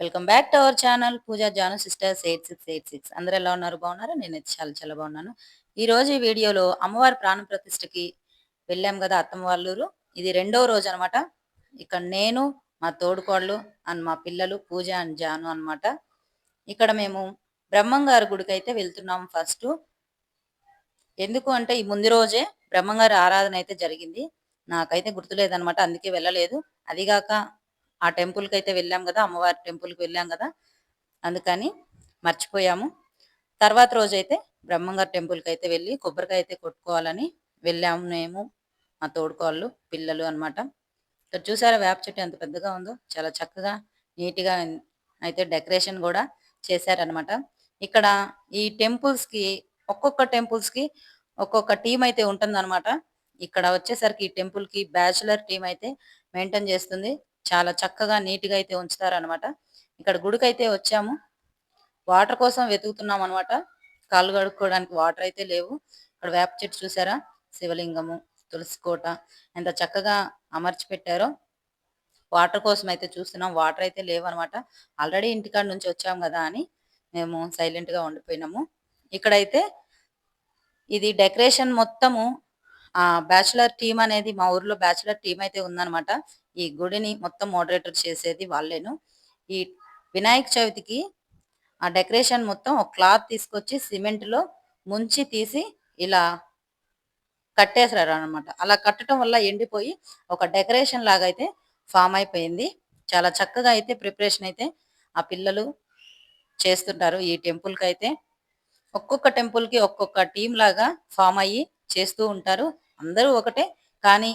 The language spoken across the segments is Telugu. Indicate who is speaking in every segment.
Speaker 1: Welcome back to our channel Pooja Janu sisters eight six eight six. అందరూ ఎలా ఉన్నారు? బాగున్నారు? నేనైతే చాలా చాలా బాగున్నాను. ఈ రోజు ఈ వీడియోలో అమ్మవారి ప్రాణ ప్రతిష్టకి వెళ్ళాం కదా అత్తమ్మ వాళ్ళూరు ఇది రెండో రోజు అనమాట ఇక్కడ నేను మా తోడుకోళ్ళు అండ్ మా పిల్లలు పూజ అండ్ జాను అనమాట ఇక్కడ మేము బ్రహ్మంగారి గుడికి అయితే వెళ్తున్నాం ఫస్ట్ ఎందుకు అంటే ఈ ముందు రోజే బ్రహ్మంగారి ఆరాధన అయితే జరిగింది. నాకైతే గుర్తులేదనమాట అందుకే వెళ్ళలేదు. అదిగాక ఆ టెంపుల్కి అయితే వెళ్ళాం కదా అమ్మవారి టెంపుల్కి వెళ్ళాం కదా అందుకని మర్చిపోయాము. తర్వాత రోజైతే బ్రహ్మంగారి టెంపుల్కి అయితే వెళ్ళి కొబ్బరికాయ అయితే కొట్టుకోవాలని వెళ్ళాము మేము మా తోడుకోళ్ళు పిల్లలు అనమాట ఇక్కడ చూసారా వేప చెట్టు ఎంత పెద్దగా ఉందో? చాలా చక్కగా నీట్గా అయితే డెకరేషన్ కూడా చేశారనమాట ఇక్కడ ఈ టెంపుల్స్కి ఒక్కొక్క టెంపుల్స్కి ఒక్కొక్క టీం అయితే ఉంటుందన్నమాట. ఇక్కడ వచ్చేసరికి ఈ టెంపుల్కి బ్యాచులర్ టీం అయితే మెయింటైన్ చేస్తుంది. చాలా చక్కగా నీట్గా అయితే ఉంచుతారనమాట ఇక్కడ గుడికైతే వచ్చాము. వాటర్ కోసం వెతుకుతున్నాం అనమాట కాళ్ళు కడుక్కోవడానికి వాటర్ అయితే లేవు. ఇక్కడ వేప చెట్టు చూసారా? శివలింగము తులసి కోట ఎంత చక్కగా అమర్చి పెట్టారో వాటర్ కోసం అయితే చూస్తున్నాం. వాటర్ అయితే లేవు అనమాట ఆల్రెడీ ఇంటికాడ నుంచి వచ్చాం కదా అని మేము సైలెంట్గా ఉండిపోయినాము. ఇక్కడైతే ఇది డెకరేషన్ మొత్తము ఆ బ్యాచులర్ టీం అనేది మా ఊర్లో బ్యాచులర్ టీం అయితే ఉందన్నమాట. ఈ గుడిని మొత్తం మోడరేటర్ చేసేది వాళ్ళేను. ఈ వినాయక చవితికి ఆ డెకరేషన్ మొత్తం ఒక క్లాత్ తీసుకొచ్చి సిమెంట్లో ముంచి తీసి ఇలా కట్టేసారు అనమాట అలా కట్టడం వల్ల ఎండిపోయి ఒక డెకరేషన్ లాగా అయితే ఫామ్ అయిపోయింది. చాలా చక్కగా అయితే ప్రిపరేషన్ అయితే ఆ పిల్లలు చేస్తుంటారు. ఈ టెంపుల్కి అయితే ఒక్కొక్క టెంపుల్కి ఒక్కొక్క టీం లాగా ఫామ్ అయ్యి చేస్తూ ఉంటారు. అందరూ ఒకటే కానీ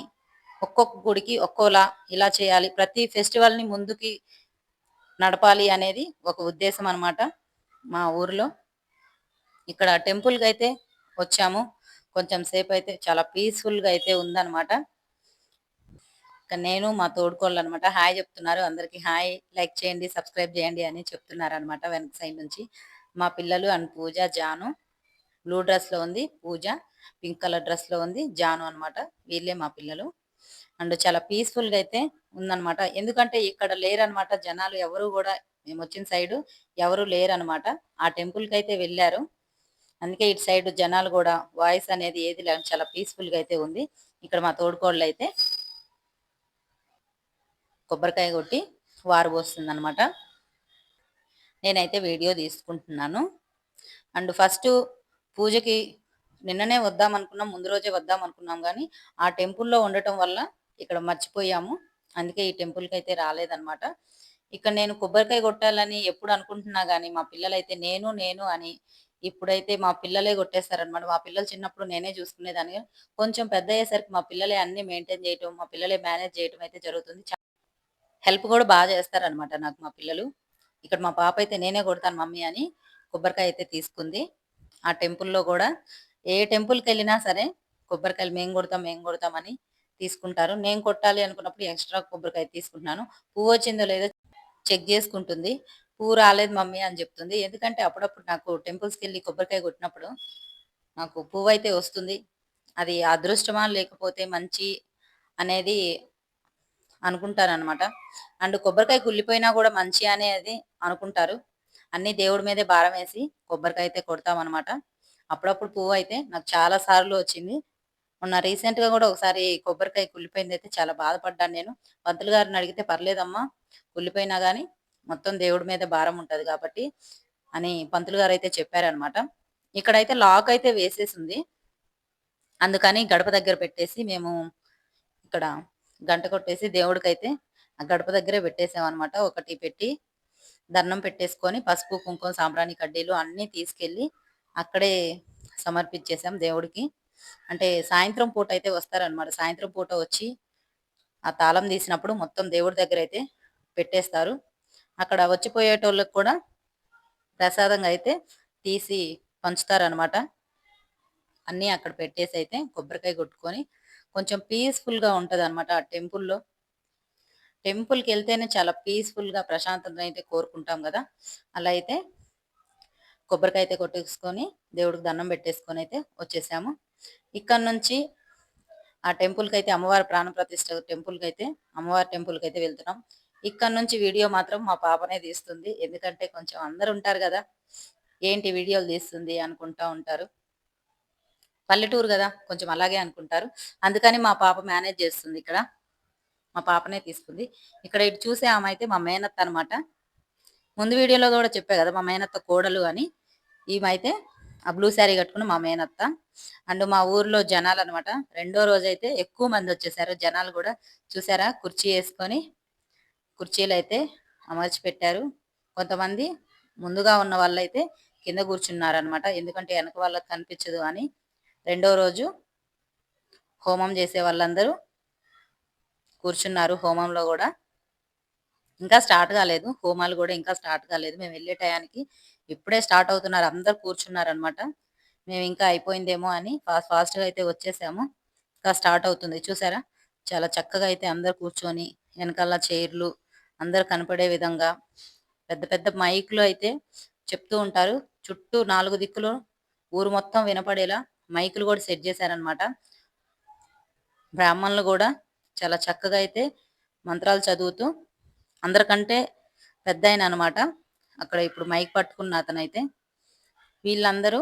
Speaker 1: ఒక్కొక్క గుడికి ఒక్కోలా ఇలా చేయాలి. ప్రతి ఫెస్టివల్ని ముందుకి నడపాలి అనేది ఒక ఉద్దేశం అనమాట మా ఊరిలో. ఇక్కడ టెంపుల్కి అయితే వచ్చాము. కొంచెం సేపు అయితే చాలా పీస్ఫుల్గా అయితే ఉందన్నమాట. నేను మా తోడుకోళ్ళు అనమాట హాయ్ చెప్తున్నారు. అందరికి హాయ్. లైక్ చేయండి సబ్స్క్రైబ్ చేయండి అని చెప్తున్నారు అనమాట వెనక సైడ్ నుంచి. మా పిల్లలు అండ్ పూజ జాను. బ్లూ డ్రెస్లో ఉంది పూజ. పింక్ కలర్ డ్రెస్లో ఉంది. జాను అన్నమాట. వీళ్ళే మా పిల్లలు. అండ్ చాలా పీస్ఫుల్గా అయితే ఉందన్నమాట. ఎందుకంటే ఇక్కడ లేరనమాట జనాలు. ఎవరు కూడా మేము వచ్చిన సైడ్ ఎవరు లేరనమాట ఆ టెంపుల్కి అయితే వెళ్ళారు. అందుకే ఇటు సైడ్ జనాలు కూడా వాయిస్ అనేది ఏది లేదు చాలా పీస్ఫుల్గా అయితే ఉంది. ఇక్కడ మా తోడుకోళ్ళు అయితే కొబ్బరికాయ కొట్టి వారు పోస్తుంది అనమాట నేనైతే వీడియో తీసుకుంటున్నాను. అండ్ ఫస్ట్ పూజకి నిన్ననే వద్దాం అనుకున్నాం ముందు రోజే వద్దాం అనుకున్నాం కానీ ఆ టెంపుల్లో ఉండటం వల్ల ఇక్కడ మర్చిపోయాము. అందుకే ఈ టెంపుల్కి అయితే రాలేదన్నమాట. ఇక్కడ నేను కొబ్బరికాయ కొట్టాలని ఎప్పుడు అనుకుంటున్నా కానీ మా పిల్లలైతే నేను నేను అని ఇప్పుడైతే మా పిల్లలే కొట్టేస్తారనమాట మా పిల్లలు చిన్నప్పుడు నేనే చూసుకునేదాన్ని. కొంచెం పెద్ద అయ్యేసరికి మా పిల్లలే అన్ని మెయింటైన్ చేయటం మా పిల్లలే మేనేజ్ చేయటం అయితే జరుగుతుంది. హెల్ప్ కూడా బాగా చేస్తారనమాట నాకు మా పిల్లలు. ఇక్కడ మా పాప అయితే నేనే కొడతాను మమ్మీ అని కొబ్బరికాయ అయితే తీసుకుంది. ఆ టెంపుల్లో కూడా ఏ టెంపుల్కి వెళ్ళినా సరే కొబ్బరికాయలు మేము కొడతాం మేము కొడతామని తీసుకుంటారు. నేను కొట్టాలి అనుకున్నప్పుడు ఎక్స్ట్రా కొబ్బరికాయ తీసుకుంటున్నాను. పువ్వు వచ్చిందో లేదో చెక్ చేసుకుంటుంది. పువ్వు రాలేదు మమ్మీ అని చెప్తుంది. ఎందుకంటే అప్పుడప్పుడు నాకు టెంపుల్స్కి వెళ్ళి కొబ్బరికాయ కొట్టినప్పుడు నాకు పువ్వు అయితే వస్తుంది. అది అదృష్టమా లేకపోతే మంచి అనేది అనుకుంటారు అనమాట అండ్ కొబ్బరికాయ కుళ్ళిపోయినా కూడా మంచి అనేది అనుకుంటారు. అన్ని దేవుడి మీదే భారం వేసి కొబ్బరికాయ అయితే కొడతాం అనమాట అప్పుడప్పుడు పువ్వు అయితే నాకు చాలా సార్లు వచ్చింది. మొన్న రీసెంట్గా కూడా ఒకసారి కొబ్బరికాయ కుళ్ళిపోయింది అయితే చాలా బాధపడ్డాను నేను. పంతులు గారిని అడిగితే పర్లేదమ్మా కుళ్ళిపోయినా కానీ మొత్తం దేవుడి మీద భారం ఉంటుంది కాబట్టి అని పంతులు గారు అయితే చెప్పారనమాట ఇక్కడైతే లాక్ అయితే వేసేసింది. అందుకని గడప దగ్గర పెట్టేసి మేము ఇక్కడ గంట కొట్టేసి దేవుడికైతే ఆ గడప దగ్గరే పెట్టేసాం అనమాట ఒకటి పెట్టి దండం పెట్టేసుకొని పసుపు కుంకుమ సాంబ్రాణి కడ్డీలు అన్ని తీసుకెళ్ళి అక్కడే సమర్పించేసాం దేవుడికి. అంటే సాయంత్రం పూట అయితే వస్తారనమాట సాయంత్రం పూట వచ్చి ఆ తాళం తీసినప్పుడు మొత్తం దేవుడి దగ్గర అయితే పెట్టేస్తారు. అక్కడ వచ్చిపోయేటోళ్ళకి కూడా ప్రసాదంగా అయితే తీసి పంచుతారనమాట అన్నీ అక్కడ పెట్టేసి అయితే కొబ్బరికాయ కొట్టుకొని కొంచెం పీస్ఫుల్గా ఉంటుంది అనమాట ఆ టెంపుల్లో. టెంపుల్కి వెళ్తేనే చాలా పీస్ఫుల్గా ప్రశాంతంగా ప్రశాంతత అయితే కోరుకుంటాం కదా. అలా అయితే కొబ్బరికాయ అయితే కొట్టేసుకొని దేవుడికి దండం పెట్టేసుకొని అయితే వచ్చేసాము. ఇక్కడ నుంచి ఆ టెంపుల్కి అయితే అమ్మవారి ప్రాణప్రతిష్ట టెంపుల్కి అయితే అమ్మవారి టెంపుల్కి అయితే వెళ్తున్నాం. ఇక్కడ నుంచి వీడియో మాత్రం మా పాపనే తీస్తుంది. ఎందుకంటే కొంచెం అందరు ఉంటారు కదా ఏంటి వీడియోలు తీస్తుంది అనుకుంటా ఉంటారు. పల్లెటూరు కదా కొంచెం అలాగే అనుకుంటారు. అందుకని మా పాప మేనేజ్ చేస్తుంది ఇక్కడ. మా పాపనే తీసుకుంది. ఇక్కడ ఇటు చూసే ఆమె అయితే మా మేనత్త అనమాట ముందు వీడియోలో కూడా చెప్పా కదా మా మేనత్త కోడలు అని. ఈమె అయితే ఆ బ్లూ శారీ కట్టుకుని మా మేనత్త. అండ్ మా ఊర్లో జనాలు అనమాట రెండో రోజు అయితే ఎక్కువ మంది వచ్చేసారు. జనాలు కూడా చూసారా? కుర్చీ వేసుకొని కుర్చీలు అయితే అమర్చి పెట్టారు కొంతమంది ముందుగా ఉన్న వాళ్ళైతే కింద కూర్చున్నారు అనమాట ఎందుకంటే వెనక వాళ్ళకి కనిపించదు అని. రెండో రోజు హోమం చేసే వాళ్ళందరూ కూర్చున్నారు హోమంలో కూడా. ఇంకా స్టార్ట్ కాలేదు. హోమాలు కూడా ఇంకా స్టార్ట్ కాలేదు. మేము వెళ్ళే టయానికి ఇప్పుడే స్టార్ట్ అవుతున్నారు. అందరు కూర్చున్నారు అనమాట మేము ఇంకా అయిపోయిందేమో అని ఫాస్ట్ ఫాస్ట్గా అయితే వచ్చేసాము. ఇంకా స్టార్ట్ అవుతుంది. చూసారా? చాలా చక్కగా అయితే అందరు కూర్చొని వెనకాల చైర్లు అందరు కనపడే విధంగా పెద్ద పెద్ద మైక్లు అయితే చెప్తూ ఉంటారు. చుట్టూ నాలుగు దిక్కులు ఊరు మొత్తం వినపడేలా మైకులు కూడా సెట్ చేశారనమాట బ్రాహ్మణులు కూడా చాలా చక్కగా అయితే మంత్రాలు చదువుతూ అందరికంటే పెద్ద ఆయన అనమాట అక్కడ ఇప్పుడు మైక్ పట్టుకున్న అతనైతే వీళ్ళందరూ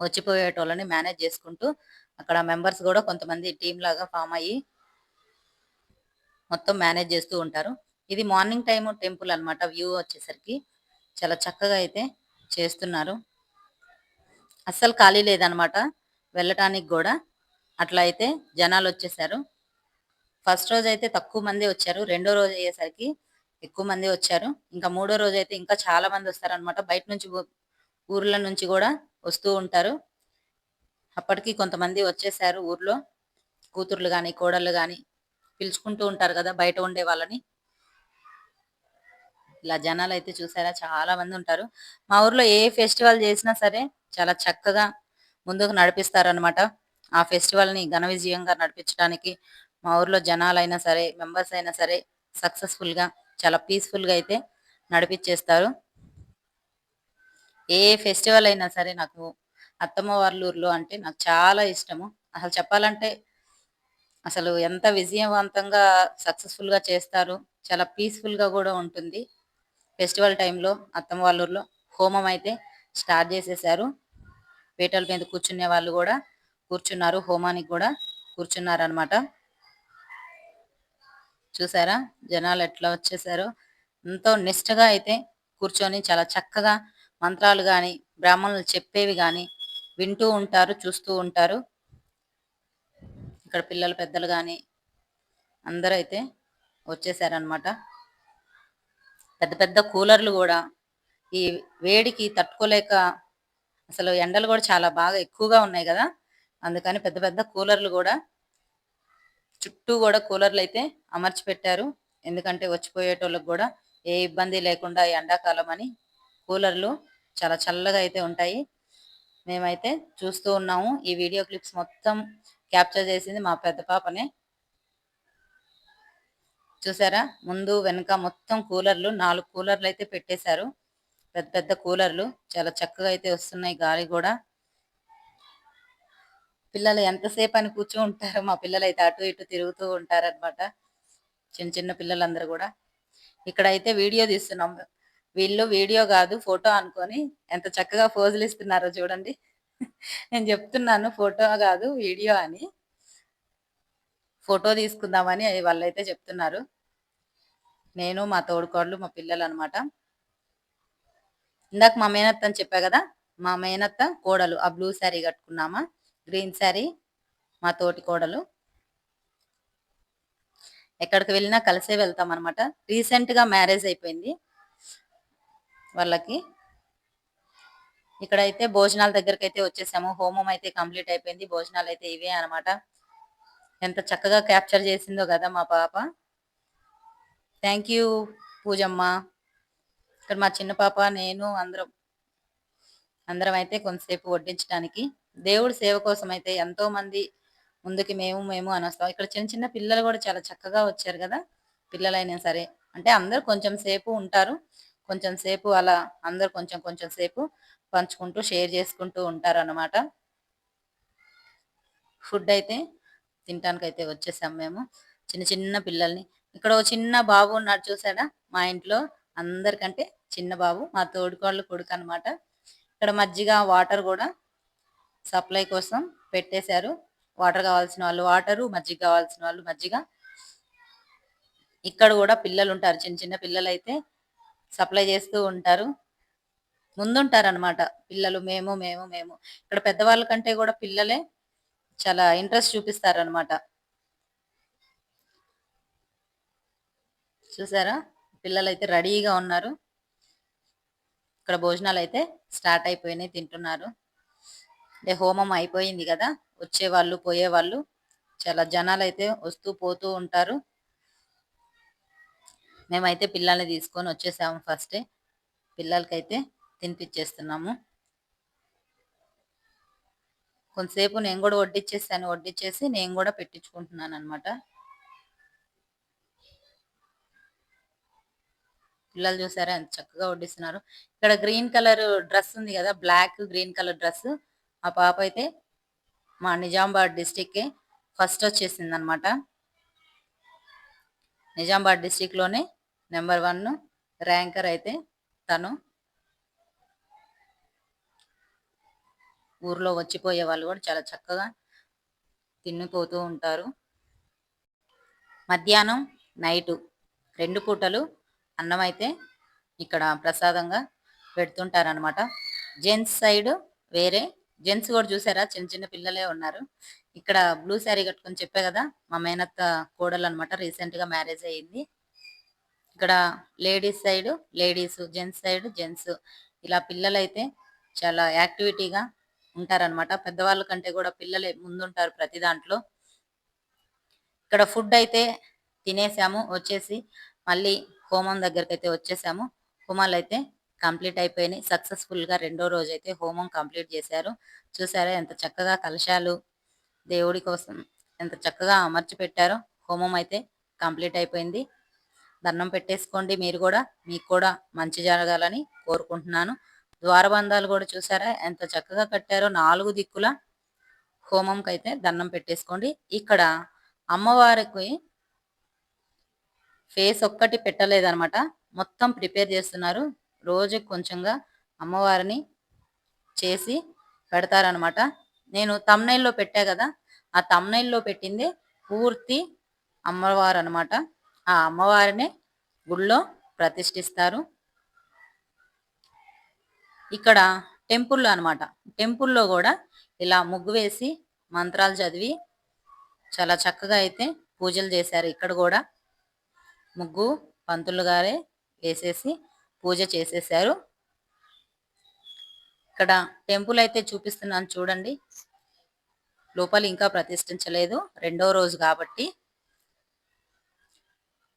Speaker 1: వచ్చిపోయేటోళ్ళని మేనేజ్ చేసుకుంటూ అక్కడ మెంబర్స్ కూడా కొంతమంది టీం లాగా ఫామ్ అయ్యి మొత్తం మేనేజ్ చేస్తూ ఉంటారు. ఇది మార్నింగ్ టైం టెంపుల్ అనమాట వ్యూ వచ్చేసరికి చాలా చక్కగా అయితే చేస్తున్నారు. అస్సలు ఖాళీ లేదనమాట వెళ్ళటానికి కూడా అట్లా అయితే జనాలు వచ్చేసారు. ఫస్ట్ రోజు అయితే తక్కువ మంది వచ్చారు. రెండో రోజు అయ్యేసరికి ఎక్కువ మంది వచ్చారు. ఇంకా మూడో రోజు అయితే ఇంకా చాలా మంది వస్తారనమాట బయట నుంచి ఊర్ల నుంచి కూడా వస్తూ ఉంటారు. అప్పటికి కొంతమంది వచ్చేసారు ఊర్లో. కూతుర్లు కానీ కోడళ్ళు కానీ పిలుచుకుంటూ ఉంటారు కదా బయట ఉండే వాళ్ళని. ఇలా జనాలు అయితే చూసారా? చాలా మంది ఉంటారు. మా ఊర్లో ఏ ఫెస్టివల్ చేసినా సరే చాలా చక్కగా ముందుకు నడిపిస్తారు అనమాట ఆ ఫెస్టివల్ని ఘన విజయంగా నడిపించడానికి మా ఊర్లో జనాలైనా సరే మెంబర్స్ అయినా సరే సక్సెస్ఫుల్గా చాలా పీస్ఫుల్గా అయితే నడిపించేస్తారు ఏ ఫెస్టివల్ అయినా సరే నాకు అత్తమ్మ వాళ్ళూరులో అంటే నాకు చాలా ఇష్టము. అసలు చెప్పాలంటే అసలు ఎంత విజయవంతంగా సక్సెస్ఫుల్గా చేస్తారు చాలా పీస్ఫుల్గా కూడా ఉంటుంది. ఫెస్టివల్ టైంలో అత్తమ్మ వాళ్ళూరులో హోమం అయితే స్టార్ట్ చేసేసారు. పీటల మీద కూర్చునే వాళ్ళు కూడా కూర్చున్నారు హోమానికి కూడా కూర్చున్నారు అనమాట చూసారా? జనాలు ఎట్లా వచ్చేసారో. ఎంతో నిష్టగా అయితే కూర్చొని చాలా చక్కగా మంత్రాలు కానీ బ్రాహ్మణులు చెప్పేవి కానీ వింటూ ఉంటారు చూస్తూ ఉంటారు. ఇక్కడ పిల్లలు పెద్దలు కానీ అందరూ అయితే వచ్చేసారనమాట పెద్ద పెద్ద కూలర్లు కూడా ఈ వేడికి తట్టుకోలేక అసలు ఎండలు కూడా చాలా బాగా ఎక్కువగా ఉన్నాయి కదా. అందుకని పెద్ద పెద్ద కూలర్లు కూడా చుట్టూ కూడా కూలర్లు అయితే అమర్చి పెట్టారు ఎందుకంటే వచ్చిపోయేటోళ్ళకి కూడా ఏ ఇబ్బంది లేకుండా ఎండాకాలం అని కూలర్లు చాలా చల్లగా అయితే ఉంటాయి. మేమైతే చూస్తూ ఉన్నాము. ఈ వీడియో క్లిప్స్ మొత్తం క్యాప్చర్ చేసింది మా పెద్ద పాపనే. చూసారా? ముందు వెనక మొత్తం కూలర్లు నాలుగు కూలర్లు అయితే పెట్టేశారు. పెద్ద పెద్ద కూలర్లు చాలా చక్కగా అయితే వస్తున్నాయి. గాలి కూడా పిల్లలు ఎంతసేపు అని కూర్చో ఉంటారో మా పిల్లలు అయితే అటు ఇటు తిరుగుతూ ఉంటారనమాట చిన్న చిన్న పిల్లలందరూ కూడా. ఇక్కడైతే వీడియో తీస్తున్నాం. వీళ్ళు వీడియో కాదు ఫోటో అనుకొని ఎంత చక్కగా ఫోజులు ఇస్తున్నారో చూడండి. నేను చెప్తున్నాను ఫోటో కాదు వీడియో అని. ఫోటో తీసుకుందామని వాళ్ళైతే చెప్తున్నారు. నేను మా తోడుకోళ్ళు మా పిల్లలు అనమాట ఇందాక మా మేనత్త అని చెప్పా కదా మా మేనత్త కోడలు ఆ బ్లూ శారీ కట్టుకున్నామా? గ్రీన్ శారీ మా తోటి కోడలు. ఎక్కడికి వెళ్ళినా కలిసే వెళ్తాం అనమాట రీసెంట్గా మ్యారేజ్ అయిపోయింది వాళ్ళకి. ఇక్కడైతే భోజనాల దగ్గరికి అయితే వచ్చేసాము. హోమం అయితే కంప్లీట్ అయిపోయింది. భోజనాలు అయితే ఇవే అనమాట ఎంత చక్కగా క్యాప్చర్ చేసిందో కదా మా పాప. థ్యాంక్ యూ పూజమ్మ. ఇక్కడ మా చిన్న పాప నేను అందరం అందరం అయితే కొంతసేపు వడ్డించడానికి దేవుడి సేవ కోసం అయితే ఎంతో మంది ముందుకి మేము మేము అని వస్తాం. ఇక్కడ చిన్న చిన్న పిల్లలు కూడా చాలా చక్కగా వచ్చారు కదా. పిల్లలైనా సరే. అంటే అందరు కొంచెం సేపు ఉంటారు. కొంచెం సేపు అలా అందరు కొంచెం కొంచెం సేపు పంచుకుంటూ షేర్ చేసుకుంటూ ఉంటారు అన్నమాట ఫుడ్ అయితే తినటానికి అయితే వచ్చేసాం మేము. చిన్న చిన్న పిల్లల్ని. ఇక్కడ ఓ చిన్న బాబు ఉన్నాడు చూసాడా? మా ఇంట్లో అందరికంటే చిన్న బాబు. మా తోడుకోళ్ళు కొడుకు అనమాట ఇక్కడ మజ్జిగ వాటర్ కూడా సప్లై కోసం పెట్టేశారు. వాటర్ కావాల్సిన వాళ్ళు వాటరు మజ్జిగ కావాల్సిన వాళ్ళు మజ్జిగ. ఇక్కడ కూడా పిల్లలు ఉంటారు చిన్న చిన్న పిల్లలు అయితే సప్లై చేస్తూ ఉంటారు. ముందుంటారు అనమాట పిల్లలు మేము మేము మేము. ఇక్కడ పెద్దవాళ్ళ కంటే కూడా పిల్లలే చాలా ఇంట్రెస్ట్ చూపిస్తారు అనమాట చూసారా? పిల్లలు అయితే రెడీగా ఉన్నారు. ఇక్కడ భోజనాలు అయితే స్టార్ట్ అయిపోయినాయి తింటున్నారు. అంటే హోమం అయిపోయింది కదా వచ్చేవాళ్ళు పోయేవాళ్ళు చాలా జనాలు అయితే వస్తూ పోతూ ఉంటారు. మేమైతే పిల్లల్ని తీసుకొని వచ్చేసాము ఫస్టే పిల్లలకైతే తినిపించేస్తున్నాము కొంతసేపు నేను కూడా వడ్డిచ్చేసాను వడ్డిచ్చేసి నేను కూడా పెట్టించుకుంటున్నాను అనమాట పిల్లలు చూసారా ఎంత చక్కగా వడ్డిస్తున్నారు. ఇక్కడ గ్రీన్ కలర్ డ్రెస్ ఉంది కదా బ్లాక్ గ్రీన్ కలర్ డ్రెస్. ఆ పాప అయితే మా నిజామాబాద్ డిస్టిక్కే ఫస్ట్ వచ్చేసింది అనమాట నిజామాబాద్ డిస్టిక్లోనే నెంబర్ వన్ ర్యాంకర్ అయితే తను. ఊర్లో వచ్చిపోయే వాళ్ళు కూడా చాలా చక్కగా తిన్నిపోతూ ఉంటారు. మధ్యాహ్నం నైటు రెండు పూటలు అన్నం అయితే ఇక్కడ ప్రసాదంగా పెడుతుంటారనమాట. జెంట్స్ సైడ్ వేరే జెంట్స్ కూడా చూసారా? చిన్న చిన్న పిల్లలే ఉన్నారు. ఇక్కడ బ్లూ శారీ కట్టుకొని చెప్పే కదా మా మేనత్త కోడలు అనమాట రీసెంట్గా మ్యారేజ్ అయ్యింది ఇక్కడ ladies side ladies gents side gents. ఇలా పిల్లలైతే చాలా యాక్టివిటీగా ఉంటారనమాట పెద్దవాళ్ళ కంటే కూడా పిల్లలే ముందుంటారు ప్రతి దాంట్లో. ఇక్కడ ఫుడ్ అయితే తినేసాము వచ్చేసి మళ్ళీ హోమం దగ్గరికి అయితే వచ్చేసాము. హోమాలు అయితే కంప్లీట్ అయిపోయినాయి. సక్సెస్ఫుల్గా రెండో రోజు అయితే హోమం కంప్లీట్ చేశారు. చూసారా ఎంత చక్కగా కలశాలు. దేవుడి కోసం ఎంత చక్కగా అమర్చి పెట్టారో. హోమం అయితే కంప్లీట్ అయిపోయింది. దండం పెట్టేసుకోండి మీరు కూడా. మీకు కూడా మంచి జరగాలని కోరుకుంటున్నాను. ద్వారబంధాలు కూడా చూసారా ఎంత చక్కగా కట్టారో. నాలుగు దిక్కుల హోమంకి అయితే దండం పెట్టేసుకోండి. ఇక్కడ అమ్మవారికి ఫేస్ ఒక్కటి పెట్టలేదనమాట. మొత్తం ప్రిపేర్ చేస్తున్నారు. రోజు కొంచెంగా అమ్మవారిని చేసి పెడతారనమాట నేను తమ్నైల్లో పెట్టా కదా ఆ తమ్నైల్లో పెట్టింది పూర్తి అమ్మవారు అనమాట ఆ అమ్మవారిని గుళ్ళో ప్రతిష్ఠిస్తారు. ఇక్కడ టెంపుల్లో అనమాట టెంపుల్లో కూడా ఇలా ముగ్గు వేసి మంత్రాలు చదివి చాలా చక్కగా అయితే పూజలు చేశారు. ఇక్కడ కూడా ముగ్గు పంతులు గారే వేసేసి పూజ చేసేసారు ఇక్కడ టెంపుల్ అయితే చూపిస్తున్నాను చూడండి. లోపల ఇంకా ప్రతిష్ఠించలేదు. రెండో రోజు కాబట్టి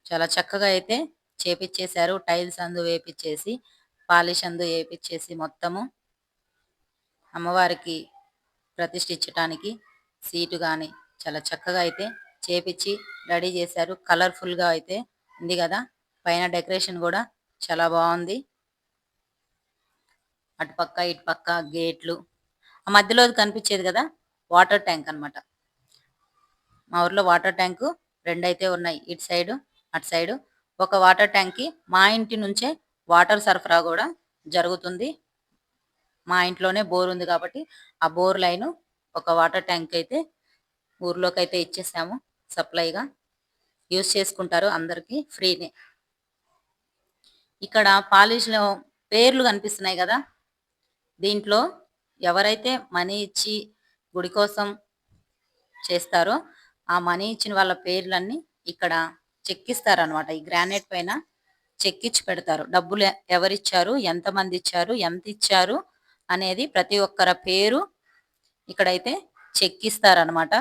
Speaker 1: చాలా చక్కగా అయితే చేపిచ్చేశారు. టైల్స్ అందు వేపిచ్చేసి పాలిష్ అందు వేపిచ్చేసి మొత్తము అమ్మవారికి ప్రతిష్ఠించడానికి సీటు కానీ చాలా చక్కగా అయితే చేపిచ్చి రెడీ చేశారు. కలర్ఫుల్గా అయితే ఉంది కదా. పైన డెకరేషన్ కూడా చాలా బాగుంది. అటుపక్క ఇటుపక్క గేట్లు. ఆ మధ్యలో కనిపించేది కదా? వాటర్ ట్యాంక్ అనమాట మా ఊర్లో వాటర్ ట్యాంకు రెండు అయితే ఉన్నాయి. ఇటు సైడు అటు సైడు. ఒక వాటర్ ట్యాంక్కి మా ఇంటి నుంచే వాటర్ సరఫరా కూడా జరుగుతుంది. మా ఇంట్లోనే బోర్ ఉంది కాబట్టి ఆ బోర్ లైన్ ఒక వాటర్ ట్యాంక్ అయితే ఊర్లోకి అయితే ఇచ్చేసాము. సప్లైగా యూజ్ చేసుకుంటారు అందరికీ ఫ్రీనే. ఇక్కడ పాలిష్లో పేర్లు కనిపిస్తున్నాయి కదా. దీంట్లో ఎవరైతే మనీ ఇచ్చి గుడి కోసం చేస్తారో ఆ మనీ ఇచ్చిన వాళ్ళ పేర్లన్నీ ఇక్కడ చెక్కిస్తారనమాట ఈ గ్రానైట్ పైన చెక్కిచ్చి పెడతారు. డబ్బులు ఎవరిచ్చారు ఎంతమంది ఇచ్చారు ఎంత ఇచ్చారు అనేది ప్రతి ఒక్కరి పేరు ఇక్కడైతే చెక్కిస్తారనమాట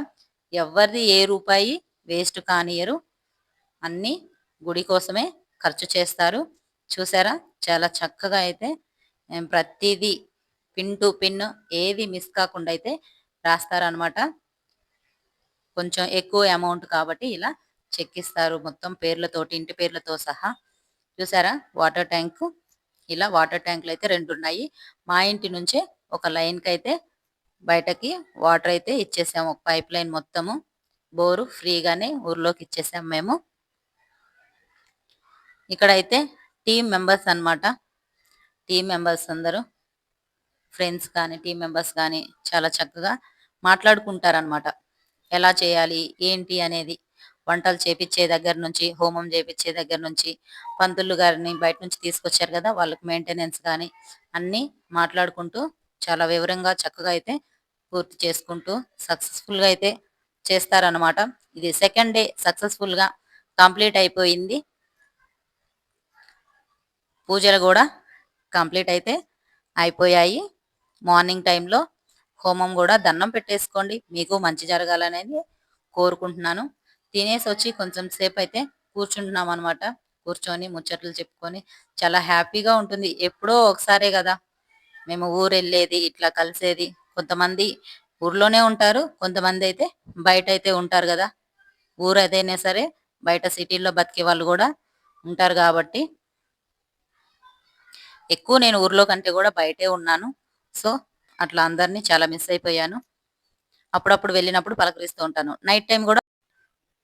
Speaker 1: ఎవరిది ఏ రూపాయి వేస్ట్ కానియరు అన్ని గుడి కోసమే ఖర్చు చేస్తారు. చూసారా? చాలా చక్కగా అయితే ప్రతిదీ పిన్ టు పిన్ ఏది మిస్ కాకుండా అయితే రాస్తారనమాట కొంచెం ఎక్కువ అమౌంట్ కాబట్టి ఇలా చెక్కిస్తారు. మొత్తం పేర్లతోటి ఇంటి పేర్లతో సహా. చూసారా? Water tank. ఇలా వాటర్ ట్యాంకులు అయితే రెండు ఉన్నాయి. మా ఇంటి నుంచే ఒక లైన్కి అయితే బయటకి వాటర్ అయితే ఇచ్చేసాము. ఒక పైప్ లైన్ మొత్తము. బోరు ఫ్రీగానే ఊర్లోకి ఇచ్చేసాము మేము. ఇక్కడైతే టీం మెంబర్స్ అన్నమాట. టీం మెంబర్స్ అందరూ ఫ్రెండ్స్ కానీ టీం మెంబర్స్ కానీ చాలా చక్కగా మాట్లాడుకుంటారనమాట ఎలా చేయాలి ఏంటి అనేది వంటలు చేపించే దగ్గర నుంచి హోమం చేపించే దగ్గర నుంచి పంతులు గారిని బయట నుంచి తీసుకొచ్చారు కదా వాళ్ళకి మెయింటెనెన్స్ కానీ అన్నీ మాట్లాడుకుంటూ చాలా వివరంగా చక్కగా అయితే పూర్తి చేసుకుంటూ సక్సెస్ఫుల్గా అయితే చేస్తారనమాట ఇది సెకండ్ డే సక్సెస్ఫుల్గా కంప్లీట్ అయిపోయింది. పూజలు కూడా కంప్లీట్ అయితే అయిపోయాయి. మార్నింగ్ టైంలో హోమం కూడా దండం పెట్టేసుకోండి. మీకు మంచి జరగాలనేది కోరుకుంటున్నాను. తినేసి వచ్చి కొంచెం సేపు అయితే కూర్చుంటున్నాం అనమాట కూర్చొని ముచ్చట్లు చెప్పుకొని చాలా హ్యాపీగా ఉంటుంది. ఎప్పుడో ఒకసారే కదా మేము ఊరు వెళ్ళేది ఇట్లా కలిసేది. కొంతమంది ఊర్లోనే ఉంటారు కొంతమంది అయితే బయట అయితే ఉంటారు కదా. ఊరు అదైనా సరే బయట సిటీల్లో బతికే వాళ్ళు కూడా ఉంటారు కాబట్టి ఎక్కువ నేను ఊర్లో కంటే కూడా బయటే ఉన్నాను. సో అట్లా అందరినీ చాలా మిస్ అయిపోయాను. అప్పుడప్పుడు వెళ్ళినప్పుడు పలకరిస్తూ ఉంటాను. నైట్ టైం కూడా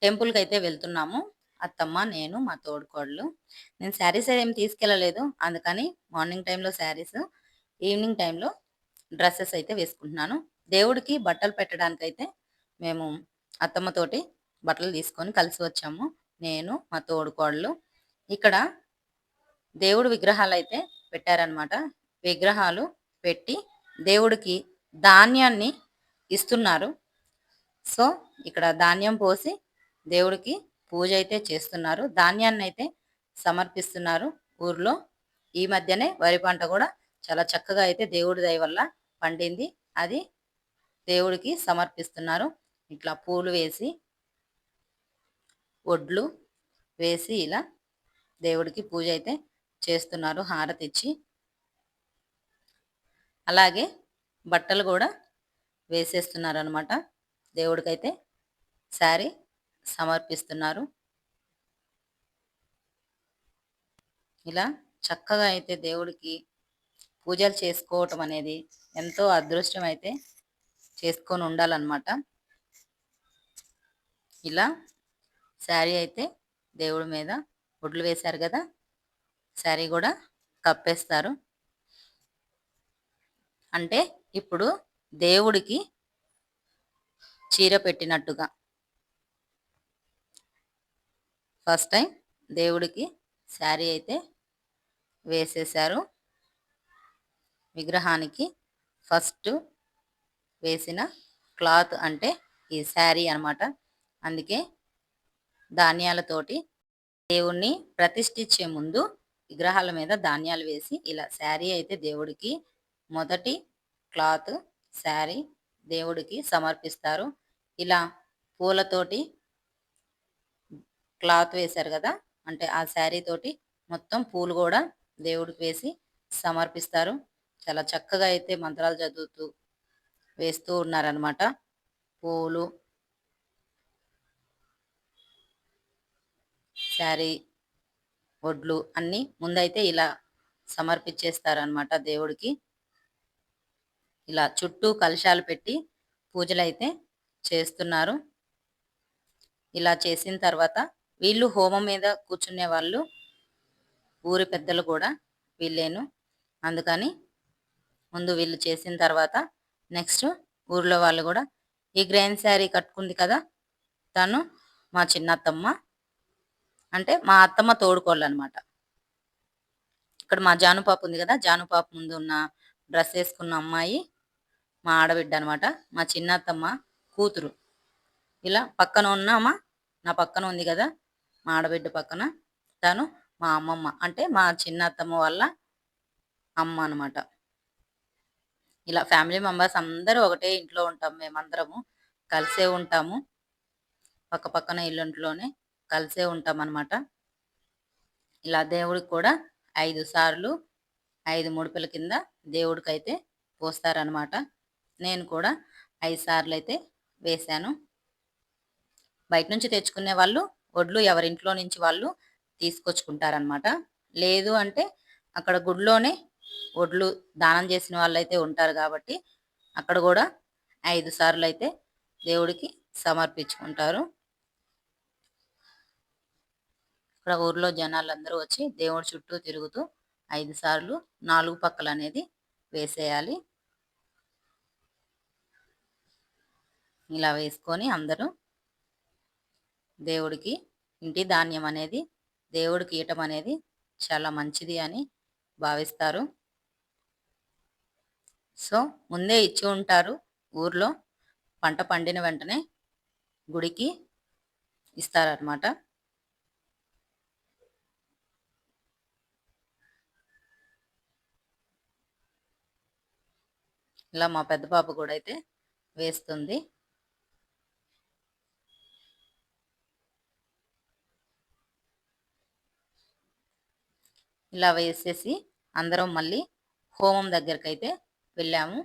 Speaker 1: టెంపుల్కి అయితే వెళ్తున్నాము. అత్తమ్మ నేను మా తోడుకోడలు. నేను శారీస్ ఏం తీసుకెళ్ళలేదు. అందుకని మార్నింగ్ టైంలో శారీస్ ఈవినింగ్ టైంలో డ్రెస్సెస్ అయితే వేసుకుంటున్నాను. దేవుడికి బట్టలు పెట్టడానికి అయితే మేము అత్తమ్మతోటి బట్టలు తీసుకొని కలిసి వచ్చాము. నేను మా తోడుకోడలు. ఇక్కడ దేవుడు విగ్రహాలు అయితే పెట్టారనమాట విగ్రహాలు పెట్టి దేవుడికి ధాన్యాన్ని ఇస్తున్నారు. సో ఇక్కడ ధాన్యం పోసి దేవుడికి పూజ అయితే చేస్తున్నారు. ధాన్యాన్ని అయితే సమర్పిస్తున్నారు ఊర్లో. ఈ మధ్యనే వరి పంట కూడా చాలా చక్కగా అయితే దేవుడి దయ వల్ల పండింది. అది దేవుడికి సమర్పిస్తున్నారు. ఇట్లా పూలు వేసి ఒడ్లు వేసి ఇలా దేవుడికి పూజ అయితే చేస్తున్నారు హారతి ఇచ్చి అలాగే బట్టలు కూడా వేసేస్తున్నారు అనమాట దేవుడికైతే శారీ సమర్పిస్తున్నారు. ఇలా చక్కగా అయితే దేవుడికి పూజలు చేసుకోవటం అనేది ఎంతో అదృష్టం అయితే చేసుకొని ఉండాలన్నమాట. ఇలా శారీ అయితే దేవుడి మీద ఒడ్లు వేశారు కదా. శారీ కూడా కప్పేస్తారు. అంటే ఇప్పుడు దేవుడికి చీర పెట్టినట్టుగా. ఫస్ట్ టైం దేవుడికి శారీ అయితే వేసేసారు విగ్రహానికి ఫస్ట్ వేసిన క్లాత్ అంటే ఈ శారీ అనమాట అందుకే ధాన్యాలతోటి దేవుణ్ణి ప్రతిష్ఠించే ముందు విగ్రహాల మీద ధాన్యాలు వేసి ఇలా శారీ అయితే దేవుడికి మొదటి క్లాత్ శారీ దేవుడికి సమర్పిస్తారు. ఇలా పూలతోటి క్లాత్ వేశారు కదా అంటే ఆ శారీ తోటి మొత్తం పూలు కూడా దేవుడికి వేసి సమర్పిస్తారు. చాలా చక్కగా అయితే మంత్రాలు చదువుతూ వేస్తూ ఉన్నారనమాట పూలు శారీ వడ్లు అన్నీ ముందైతే ఇలా సమర్పించేస్తారనమాట దేవుడికి. ఇలా చుట్టూ కలశాలు పెట్టి పూజలు అయితే చేస్తున్నారు. ఇలా చేసిన తర్వాత వీళ్ళు హోమం మీద కూర్చునే వాళ్ళు ఊరి పెద్దలు కూడా వీళ్ళేను. అందుకని ముందు వీళ్ళు చేసిన తర్వాత నెక్స్ట్ ఊర్లో వాళ్ళు కూడా ఈ గ్రైన్ శారీ కట్టుకుంది కదా తను మా చిన్నత్తమ్మ అంటే మా అత్తమ్మ తోడుకోళ్ళు అనమాట ఇక్కడ మా జానుపాప ఉంది కదా జానుపాప ముందు ఉన్న డ్రెస్ వేసుకున్న అమ్మాయి మా ఆడబిడ్డ అనమాట మా చిన్నత్తమ్మ కూతురు. ఇలా పక్కన ఉన్నామా? నా పక్కన ఉంది కదా మా ఆడబిడ్డ పక్కన. తను మా అమ్మమ్మ అంటే మా చిన్నత్తమ్మ వాళ్ళ అమ్మ అనమాట. ఇలా ఫ్యామిలీ మెంబర్స్ అందరూ ఒకటే ఇంట్లో ఉంటాం మేమందరము కలిసే ఉంటాము. పక్క పక్కన ఇల్లుంట్లోనే. కలిసే ఉంటాం అనమాట ఇలా దేవుడికి కూడా ఐదు సార్లు ఐదు ముడుపుల కింద దేవుడికి అయితే పోస్తారనమాట నేను కూడా ఐదు సార్లు అయితే వేశాను. బయట నుంచి తెచ్చుకునే వాళ్ళు వడ్లు ఎవరింట్లో నుంచి వాళ్ళు తీసుకొచ్చుకుంటారనమాట లేదు అంటే అక్కడ గుడిలోనే వడ్లు దానం చేసిన వాళ్ళు అయితే ఉంటారు కాబట్టి అక్కడ కూడా ఐదు సార్లు అయితే దేవుడికి సమర్పించుకుంటారు. ఇక్కడ ఊర్లో జనాలందరూ వచ్చి దేవుడి చుట్టూ తిరుగుతూ ఐదు సార్లు నాలుగు పక్కల అనేది వేసేయాలి. ఇలా వేసుకొని అందరూ దేవుడికి ఇంటి ధాన్యం అనేది దేవుడికి ఇయటం అనేది చాలా మంచిది అని భావిస్తారు. సో ముందే ఇచ్చి ఉంటారు ఊర్లో. పంట పండిన వెంటనే గుడికి ఇస్తారనమాట ఇలా మా పెద్ద పాప కూడా అయితే వేస్తుంది. ఇలా వేసేసి అందరం మళ్ళీ హోమం దగ్గరికి అయితే వెళ్ళాము.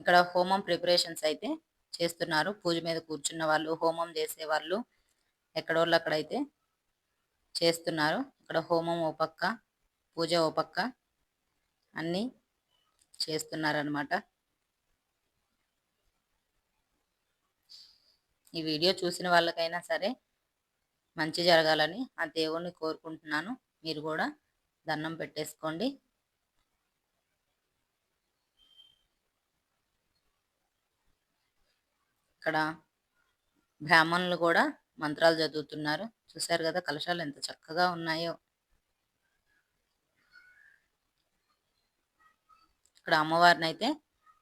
Speaker 1: ఇక్కడ హోమం ప్రిపరేషన్స్ అయితే చేస్తున్నారు. పూజ మీద కూర్చున్న వాళ్ళు హోమం చేసే వాళ్ళు ఎక్కడోళ్ళు అక్కడైతే చేస్తున్నారు. ఇక్కడ హోమం ఓ పక్క పూజ ఓ పక్క అన్నీ చేస్తున్నారనమాట ఈ వీడియో చూసిన వాళ్ళకైనా సరే మంచి జరగాలని ఆ దేవుణ్ణి కోరుకుంటున్నాను. మీరు కూడా దండం పెట్టేసుకోండి. ఇక్కడ బ్రాహ్మణులు కూడా మంత్రాలు చదువుతున్నారు. చూశారు కదా కలశాలు ఎంత చక్కగా ఉన్నాయో. ఇక్కడ అమ్మవారిని అయితే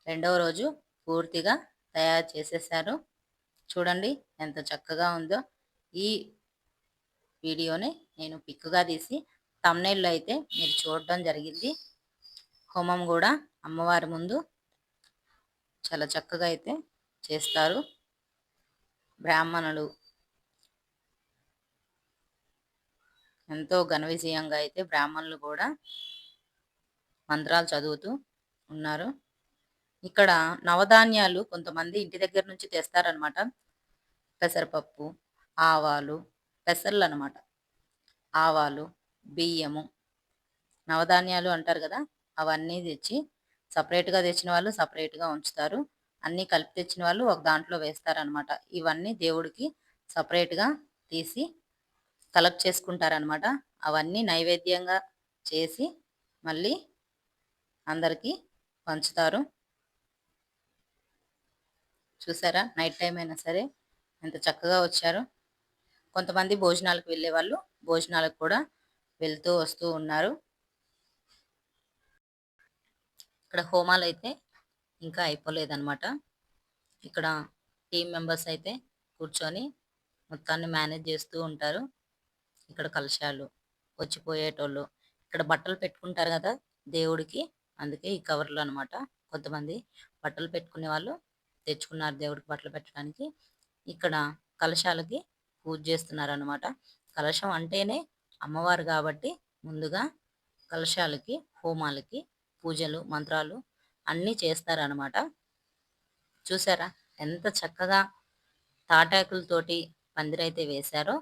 Speaker 1: రెండవ రోజు పూర్తిగా తయారు చేసేసారు చూడండి ఎంత చక్కగా ఉందో. ఈ వీడియోని నేను పిక్గా తీసి తమ్నైల్లో అయితే మీరు చూడడం జరిగింది. హోమం కూడా అమ్మవారి ముందు చాలా చక్కగా అయితే చేస్తారు. బ్రాహ్మణులు ఎంతో ఘన విజయంగా అయితే బ్రాహ్మణులు కూడా మంత్రాలు చదువుతూ ఉన్నారు. ఇక్కడ నవధాన్యాలు కొంతమంది ఇంటి దగ్గర నుంచి తెస్తారనమాట పెసరపప్పు ఆవాలు పెసర్లు అనమాట ఆవాలు బియ్యము నవధాన్యాలు అంటారు కదా అవన్నీ తెచ్చి సపరేట్గా తెచ్చిన వాళ్ళు సపరేట్గా ఉంచుతారు. అన్నీ కలిపి తెచ్చిన వాళ్ళు ఒక దాంట్లో వేస్తారనమాట ఇవన్నీ దేవుడికి సపరేట్గా తీసి కలెక్ట్ చేసుకుంటారనమాట అవన్నీ నైవేద్యంగా చేసి మళ్ళీ అందరికీ పంచుతారు. చూసారా? నైట్ టైం అయినా సరే ఎంత చక్కగా వచ్చారు. కొంతమంది భోజనాలకు వెళ్ళే వాళ్ళు భోజనాలకు కూడా వెళ్తూ వస్తూ ఉన్నారు. ఇక్కడ హోమాలు అయితే ఇంకా అయిపోలేదన్నమాట. ఇక్కడ టీం మెంబర్స్ అయితే కూర్చొని మొత్తాన్ని మేనేజ్ చేస్తూ ఉంటారు. ఇక్కడ కలశాలు వచ్చిపోయేటోళ్ళు. ఇక్కడ బట్టలు పెట్టుకుంటారు కదా దేవుడికి అందుకే ఈ కవర్లు అనమాట కొంతమంది బట్టలు పెట్టుకునే వాళ్ళు తెచ్చుకున్నారు దేవుడికి బట్టలు పెట్టడానికి. ఇక్కడ కలశాలకి పూజ చేస్తున్నారు అనమాట కలశం అంటేనే అమ్మవారు కాబట్టి ముందుగా కలశాలకి హోమాలకి పూజలు మంత్రాలు అన్నీ చేస్తారనమాట చూసారా? ఎంత చక్కగా తాటాకులతోటి పందిరైతే వేశారో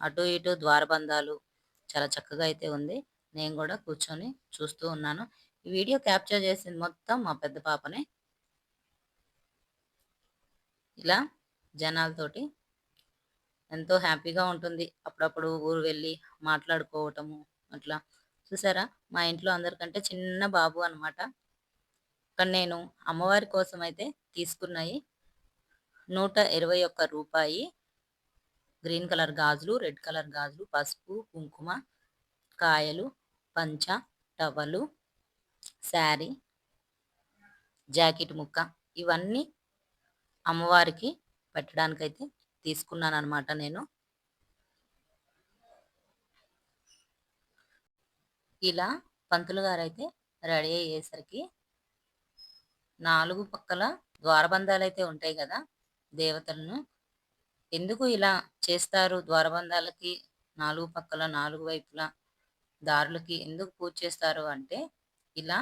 Speaker 1: అటు ఇటు ద్వారబంధాలు చాలా చక్కగా అయితే ఉంది. నేను కూడా కూర్చొని చూస్తూ ఉన్నాను. ఈ వీడియో క్యాప్చర్ చేసింది మొత్తం మా పెద్ద పాపనే. ఇలా జనాలతోటి ఎంతో హ్యాపీగా ఉంటుంది. అప్పుడప్పుడు ఊరు వెళ్ళి మాట్లాడుకోవటము అట్లా. చూసారా? మా ఇంట్లో అందరికంటే చిన్న బాబు అనమాట ఇక్కడ నేను అమ్మవారి కోసం అయితే తీసుకున్నాయి నూట ఇరవై ఒక్క రూపాయి. గ్రీన్ కలర్ గాజులు రెడ్ కలర్ గాజులు పసుపు కుంకుమ కాయలు పంచ టవలు శారీ జాకెట్ ముక్క. ఇవన్నీ అమ్మవారికి పెట్టడానికైతే తీసుకున్నాను అనమాట నేను. ఇలా పంతులు గారు అయితే రెడీ అయ్యేసరికి నాలుగు పక్కల ద్వారబంధాలు అయితే ఉంటాయి కదా దేవతలను. ఎందుకు ఇలా చేస్తారు ద్వారబంధాలకి? నాలుగు పక్కల నాలుగు వైపులా దారులకి ఎందుకు పూజ చేస్తారు అంటే ఇలా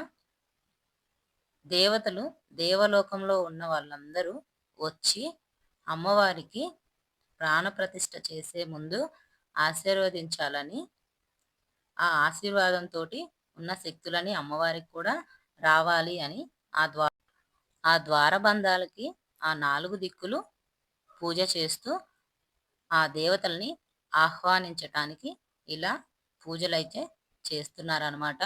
Speaker 1: దేవతలు దేవలోకంలో ఉన్న వాళ్ళందరూ వచ్చి అమ్మవారికి ప్రాణప్రతిష్ఠ చేసే ముందు ఆశీర్వదించాలని ఆ ఆశీర్వాదంతో ఉన్న శక్తులని అమ్మవారికి కూడా రావాలి అని ఆ ద్వార ఆ ద్వారబంధాలకి ఆ నాలుగు దిక్కులు పూజ చేస్తూ ఆ దేవతల్ని ఆహ్వానించటానికి ఇలా పూజలు అయితే చేస్తున్నారనమాట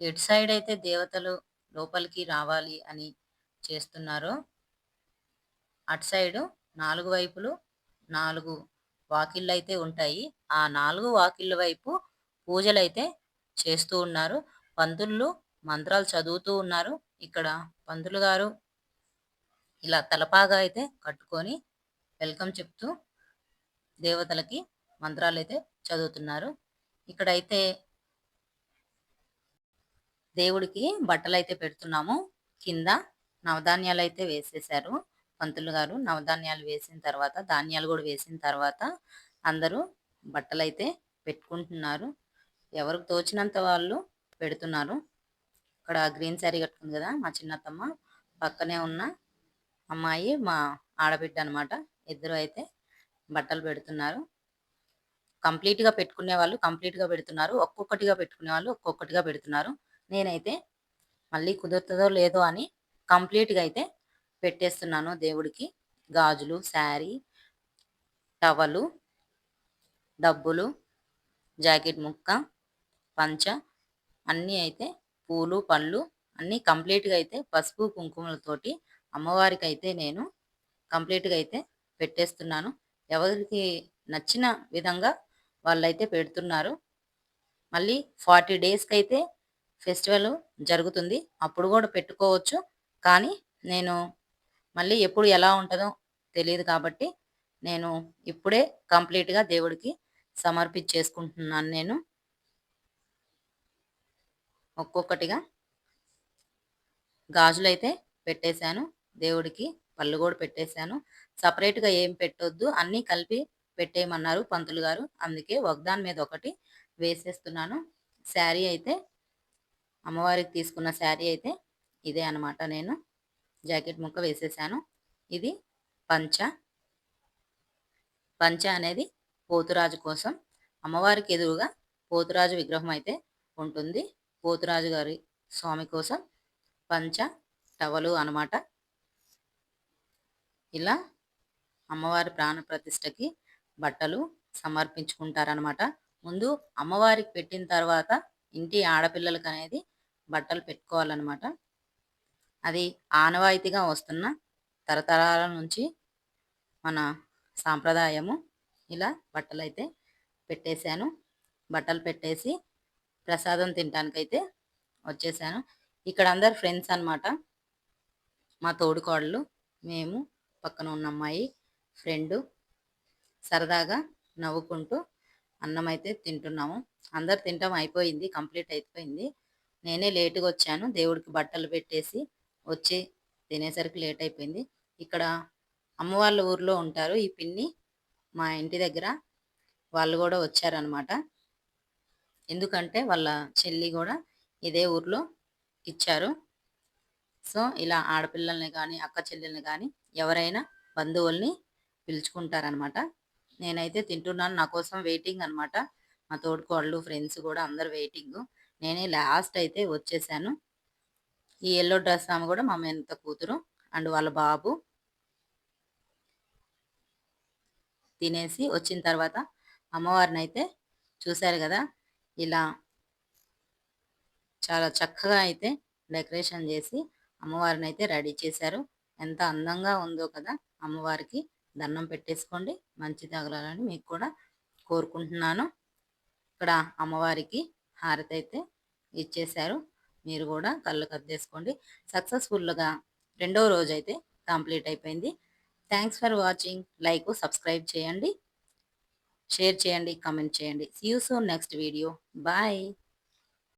Speaker 1: ఎటు సైడ్ అయితే దేవతలు లోపలికి రావాలి అని చేస్తున్నారో. అటు సైడు నాలుగు వైపులు నాలుగు వాకిళ్ళు అయితే ఉంటాయి. ఆ నాలుగు వాకిళ్ళ వైపు పూజలు అయితే చేస్తూ ఉన్నారు. పంతులు మంత్రాలు చదువుతూ ఉన్నారు. ఇక్కడ పంతులు గారు ఇలా తలపాగా అయితే కట్టుకొని వెల్కమ్ చెప్తూ దేవతలకి మంత్రాలు అయితే చదువుతున్నారు. ఇక్కడైతే దేవుడికి బట్టలు అయితే పెడుతున్నాము. కింద నవధాన్యాలు అయితే వేసేసారు. పంతులు గారు నవధాన్యాలు వేసిన తర్వాత ధాన్యాలు కూడా వేసిన తర్వాత అందరూ బట్టలు అయితే పెట్టుకుంటున్నారు. ఎవరికి తోచినంత వాళ్ళు పెడుతున్నారు. ఇక్కడ గ్రీన్ శారీ కట్టుకుంది కదా మా చిన్నతమ్మ పక్కనే ఉన్న అమ్మాయి మా ఆడబిడ్డ అనమాట ఇద్దరు అయితే బట్టలు పెడుతున్నారు. కంప్లీట్గా పెట్టుకునే వాళ్ళు కంప్లీట్గా పెడుతున్నారు. ఒక్కొక్కటిగా పెట్టుకునే వాళ్ళు ఒక్కొక్కటిగా పెడుతున్నారు. నేనైతే మళ్ళీ కుదురుతుందో లేదో అని కంప్లీట్గా అయితే పెట్టేస్తున్నాను దేవుడికి. గాజులు శారీ టవలు డబ్బులు జాకెట్ ముక్క పంచ అన్నీ అయితే పూలు పళ్ళు అన్నీ కంప్లీట్గా అయితే పసుపు కుంకుమలతోటి అమ్మవారికి అయితే నేను కంప్లీట్గా అయితే పెట్టేస్తున్నాను. ఎవరికి నచ్చిన విధంగా వాళ్ళైతే పెడుతున్నారు. మళ్ళీ ఫార్టీ డేస్కి అయితే ఫెస్టివల్ జరుగుతుంది. అప్పుడు కూడా పెట్టుకోవచ్చు. కానీ నేను మళ్ళీ ఎప్పుడు ఎలా ఉంటుందో తెలియదు కాబట్టి నేను ఇప్పుడే కంప్లీట్గా దేవుడికి సమర్పించేసుకుంటున్నాను నేను. ఒక్కొక్కటిగా గాజులు అయితే పెట్టేశాను దేవుడికి పళ్ళు కూడా పెట్టేశాను. సపరేట్గా ఏం పెట్టొద్దు అన్నీ కలిపి పెట్టేయమన్నారు పంతులు గారు. అందుకే ఒకదాని మీద ఒకటి వేసేస్తున్నాను. శారీ అయితే అమ్మవారికి తీసుకున్న శారీ అయితే ఇదే అనమాట నేను జాకెట్ ముక్క వేసేసాను. ఇది పంచ. పంచ అనేది పోతురాజు కోసం. అమ్మవారికి ఎదురుగా పోతురాజు విగ్రహం అయితే ఉంటుంది. పోతురాజు గారి స్వామి కోసం పంచ టవలు అనమాట. ఇలా అమ్మవారి ప్రాణ ప్రతిష్టకి బట్టలు సమర్పించుకుంటారనమాట. ముందు అమ్మవారికి పెట్టిన తర్వాత ఇంటి ఆడపిల్లలకు అనేది బట్టలు పెట్టుకోవాలన్నమాట అది ఆనవాయితీగా వస్తున్న తరతరాల నుంచి మన సాంప్రదాయము. ఇలా బట్టలు అయితే పెట్టేశాను. బట్టలు పెట్టేసి ప్రసాదం తినటానికైతే వచ్చేసాను ఇక్కడ అందరు ఫ్రెండ్స్ అనమాట మా తోడుకోడలు మేము పక్కన ఉన్న అమ్మాయి ఫ్రెండు సరదాగా నవ్వుకుంటూ అన్నం అయితే తింటున్నాము. అందరు తింటాం అయిపోయింది కంప్లీట్ అయిపోయింది. నేనే లేటుగా వచ్చాను. దేవుడికి బట్టలు పెట్టేసి వచ్చి తినేసరికి లేట్ అయిపోయింది. ఇక్కడ అమ్మవాళ్ళ ఊర్లో ఉంటారు. ఈ పిన్ని మా ఇంటి దగ్గర వాళ్ళు కూడా వచ్చారనమాట ఎందుకంటే వాళ్ళ చెల్లి కూడా ఇదే ఊర్లో ఇచ్చారు. సో ఇలా ఆడపిల్లల్ని కానీ అక్క చెల్లెల్ని కానీ ఎవరైనా బంధువుల్ని పిలుచుకుంటారనమాట నేనైతే తింటున్నాను. నా కోసం వెయిటింగ్ అనమాట మా తోడుకోళ్ళు ఫ్రెండ్స్ కూడా అందరు వెయిటింగ్. నేనే లాస్ట్ అయితే వచ్చేసాను. ఈ ఎల్లో డ్రెస్ ఆమె కూడా మా మేనత కూతురు అండ్ వాళ్ళ బాబు. తినేసి వచ్చిన తర్వాత అమ్మవారిని అయితే చూశారు కదా ఇలా చాలా చక్కగా అయితే డెకరేషన్ చేసి అమ్మవారిని అయితే రెడీ చేశారు. ఎంత అందంగా ఉందో కదా అమ్మవారికి దండం పెట్టేసుకోండి మంచి తగలాలని మీకు కూడా కోరుకుంటున్నాను. ఇక్కడ అమ్మవారికి హారతి అయితే ఇచ్చేశారు. మీరు కూడా కళ్ళు కద్దేసుకోండి సక్సెస్ఫుల్గా రెండవ రోజు అయితే కంప్లీట్ అయిపోయింది. Thanks for watching like subscribe చేయండి. షేర్ చేయండి. కమెంట్ చేయండి. See you soon next video bye